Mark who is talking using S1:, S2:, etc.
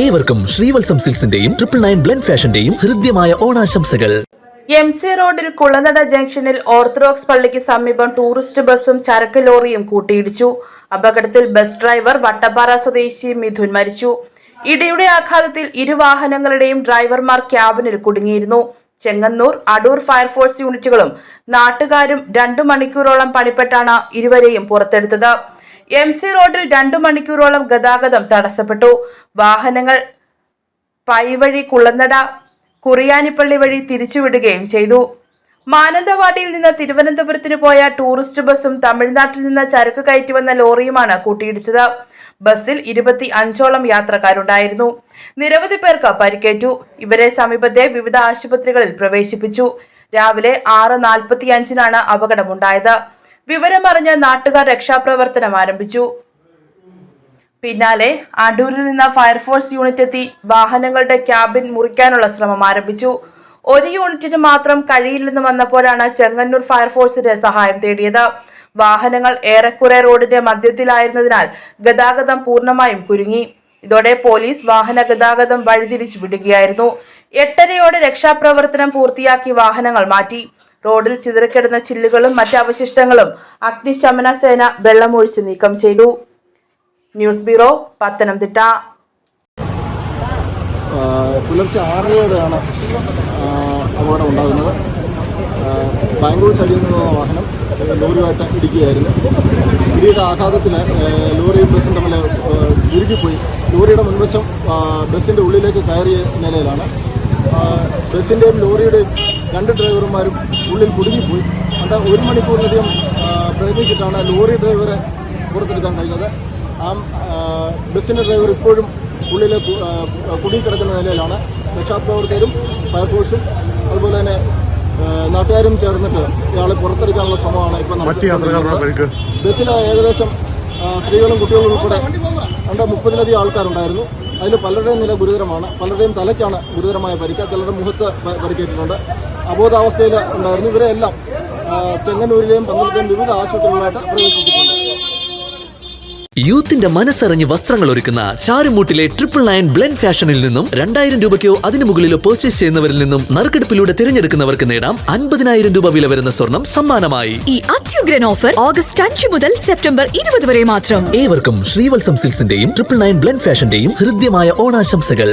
S1: ഏവർക്കും ശ്രീവത്സം സിൽസിന്റെയും triple nine blend ഫാഷന്റെയും ഹൃദ്യമായ ഓണാശംസകൾ.
S2: എം സി റോഡിൽ കുളനട ജംഗ്ഷനിൽ ഓർത്തഡോക്സ് പള്ളിക്ക് സമീപം ടൂറിസ്റ്റ് ബസ്സും ചരക്ക് ലോറിയും കൂട്ടിയിടിച്ചു. അപകടത്തിൽ ബസ് ഡ്രൈവർ വട്ടപ്പാറ സ്വദേശി മിഥുൻ മരിച്ചു. ഇടിയുടെ ആഘാതത്തിൽ ഇരു വാഹനങ്ങളുടെയും ഡ്രൈവർമാർ ക്യാബിനിൽ കുടുങ്ങിയിരുന്നു. ചെങ്ങന്നൂർ അടൂർ ഫയർഫോഴ്സ് യൂണിറ്റുകളും നാട്ടുകാരും രണ്ടു മണിക്കൂറോളം പണിപ്പെട്ടാണ് ഇരുവരെയും പുറത്തെടുത്തത്. എം സി റോഡിൽ രണ്ടു മണിക്കൂറോളം ഗതാഗതം തടസ്സപ്പെട്ടു. വാഹനങ്ങൾ പൈവഴി കുളനട കുറിയാനിപ്പള്ളി വഴി തിരിച്ചുവിടുകയും ചെയ്തു. മാനന്തവാടിയിൽ നിന്ന് തിരുവനന്തപുരത്തിന് പോയ ടൂറിസ്റ്റ് ബസ്സും തമിഴ്നാട്ടിൽ നിന്ന് ചരക്ക് കയറ്റി വന്ന ലോറിയുമാണ് കൂട്ടിയിടിച്ചത്. ബസ്സിൽ ഇരുപത്തി അഞ്ചോളം യാത്രക്കാരുണ്ടായിരുന്നു. നിരവധി പേർക്ക് പരിക്കേറ്റു. ഇവരെ സമീപത്തെ വിവിധ ആശുപത്രികളിൽ പ്രവേശിപ്പിച്ചു. രാവിലെ ആറ് നാൽപ്പത്തിയഞ്ചിനാണ് അപകടമുണ്ടായത്. വിവരമറിഞ്ഞ് നാട്ടുകാർ രക്ഷാപ്രവർത്തനം ആരംഭിച്ചു. പിന്നാലെ അടൂരിൽ നിന്ന് ഫയർഫോഴ്സ് യൂണിറ്റ് എത്തി വാഹനങ്ങളുടെ ക്യാബിൻ മുറിക്കാനുള്ള ശ്രമം ആരംഭിച്ചു. ഒരു യൂണിറ്റിന് മാത്രം കഴിയില്ലെന്ന് വന്നപ്പോഴാണ് ചെങ്ങന്നൂർ ഫയർഫോഴ്സിന്റെ സഹായം തേടിയത്. വാഹനങ്ങൾ ഏറെക്കുറെ റോഡിന്റെ മധ്യത്തിലായിരുന്നതിനാൽ ഗതാഗതം പൂർണമായും കുരുങ്ങി. ഇതോടെ പോലീസ് വാഹന ഗതാഗതം വഴിതിരിച്ചു വിടുകയായിരുന്നു എട്ടരയോടെ രക്ഷാപ്രവർത്തനം പൂർത്തിയാക്കി വാഹനങ്ങൾ മാറ്റി. റോഡിൽ ചിതറിക്കിടന്ന ചില്ലുകളും മറ്റ് അവശിഷ്ടങ്ങളും അഗ്നിശമന സേന വെള്ളമൊഴിച്ച് നീക്കം ചെയ്തു. News bureau Pathanamthitta.
S3: പുലർച്ചെ ആറരയോടെയാണ് അപകടം ഉണ്ടാകുന്നത് ബാംഗ്ലൂർ സൈഡിൽ നിന്നുള്ള വാഹനം ലോറിയുമായിട്ട് ഇടിക്കുകയായിരുന്നു. ഇടിയുടെ ആഘാതത്തിൽ ലോറി ബസ്സും തമ്മിൽ ഉരുകിപ്പോയി ലോറിയുടെ മുൻവശം ബസ്സിന്റെ ഉള്ളിലേക്ക് കയറിയ നിലയിലാണ്. ബസ്സിന്റെയും ലോറിയുടെയും ഡ്രൈവർമാരും ഉള്ളിൽ കുടുങ്ങിപ്പോയി. അത് ഒരു മണിക്കൂറിലധികം പ്രയത്നിച്ചിട്ടാണ് ലോറി ഡ്രൈവറെ പുറത്തെടുക്കാൻ കഴിഞ്ഞത്. ആ ബസ്സിന്റെ ഡ്രൈവർ ഇപ്പോഴും ഉള്ളിൽ കുടുങ്ങിക്കിടക്കുന്ന നിലയിലാണ്. രക്ഷാപ്രവർത്തകരും ഫയർഫോഴ്സും അതുപോലെ തന്നെ നാട്ടുകാരും ചേർന്നിട്ട് ഇയാളെ പുറത്തെടുക്കാനുള്ള ശ്രമമാണ് ഇപ്പം ബസ്സിൽ ഏകദേശം സ്ത്രീകളും കുട്ടികളും ഉൾപ്പെടെ രണ്ട് മുപ്പതിലധികം ആൾക്കാരുണ്ടായിരുന്നു. അതിൽ പലരുടെയും നില ഗുരുതരമാണ്. പലരുടെയും തലയ്ക്കാണ് ഗുരുതരമായ പരിക്ക്. ചിലരുടെ മുഖത്ത് പരിക്കേറ്റിട്ടുണ്ട്. അബോധാവസ്ഥയിൽ ഉണ്ടായിരുന്നു. ഇവരെ എല്ലാം ചെങ്ങന്നൂരിലെയും പന്തളത്തെയും വിവിധ ആശുപത്രികളിലായിട്ട് പ്രവേശിപ്പിച്ചിട്ടുണ്ട്
S1: യൂത്തിന്റെ മനസ്സറിഞ്ഞ് വസ്ത്രങ്ങൾ ഒരുക്കുന്ന ചാരുമൂട്ടിലെ ട്രിപ്പിൾ നയൻ ബ്ലെൻഡ് ഫാഷനിൽ നിന്നും രണ്ടായിരം രൂപയ്ക്കോ അതിനു മുകളിലോ പർച്ചേസ് ചെയ്യുന്നവരിൽ നിന്നും നറുക്കെടുപ്പിലൂടെ തിരഞ്ഞെടുക്കുന്നവർക്ക് നേടാം അൻപതിനായിരം രൂപ വില വരുന്ന സ്വർണം സമ്മാനമായി.
S4: ഈ അത്യുഗ്രൻ ഓഫർ ഓഗസ്റ്റ് അഞ്ച് മുതൽ സെപ്റ്റംബർ ഇരുപത് വരെ മാത്രം.
S1: ഏവർക്കും ശ്രീവത്സം സിൽസിന്റെയും ട്രിപ്പിൾ നയൻ ബ്ലെൻഡ് ഫാഷന്റെയും ഹൃദ്യമായ ഓണാശംസകൾ.